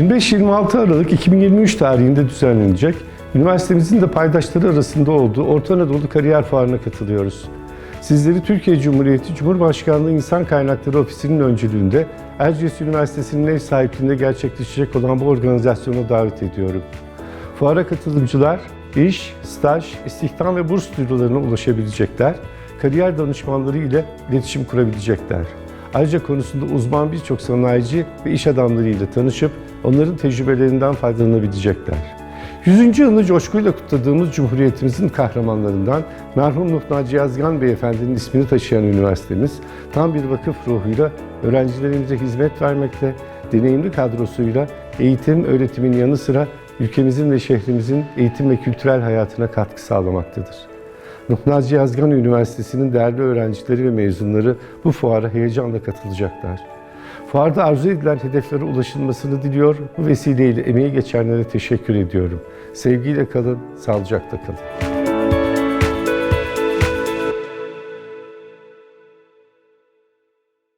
25-26 Aralık 2023 tarihinde düzenlenecek, üniversitemizin de paydaşları arasında olduğu Orta Anadolu Kariyer Fuarı'na katılıyoruz. Sizleri Türkiye Cumhuriyeti Cumhurbaşkanlığı İnsan Kaynakları Ofisi'nin öncülüğünde Erciyes Üniversitesi'nin ev sahipliğinde gerçekleşecek olan bu organizasyona davet ediyorum. Fuara katılımcılar iş, staj, istihdam ve burs duyurularına ulaşabilecekler, kariyer danışmanları ile iletişim kurabilecekler. Ayrıca konusunda uzman birçok sanayici ve iş adamları ile tanışıp onların tecrübelerinden faydalanabilecekler. 100. yılını coşkuyla kutladığımız Cumhuriyetimizin kahramanlarından merhum Nuh Naci Yazgan Beyefendinin ismini taşıyan üniversitemiz tam bir vakıf ruhuyla öğrencilerimize hizmet vermekte, deneyimli kadrosuyla eğitim, öğretimin yanı sıra ülkemizin ve şehrimizin eğitim ve kültürel hayatına katkı sağlamaktadır. Naci Yazgan Üniversitesi'nin değerli öğrencileri ve mezunları bu fuara heyecanla katılacaklar. Fuarda arzu edilen hedeflere ulaşılmasını diliyor, bu vesileyle emeği geçenlere teşekkür ediyorum. Sevgiyle kalın, sağlıcakla kalın.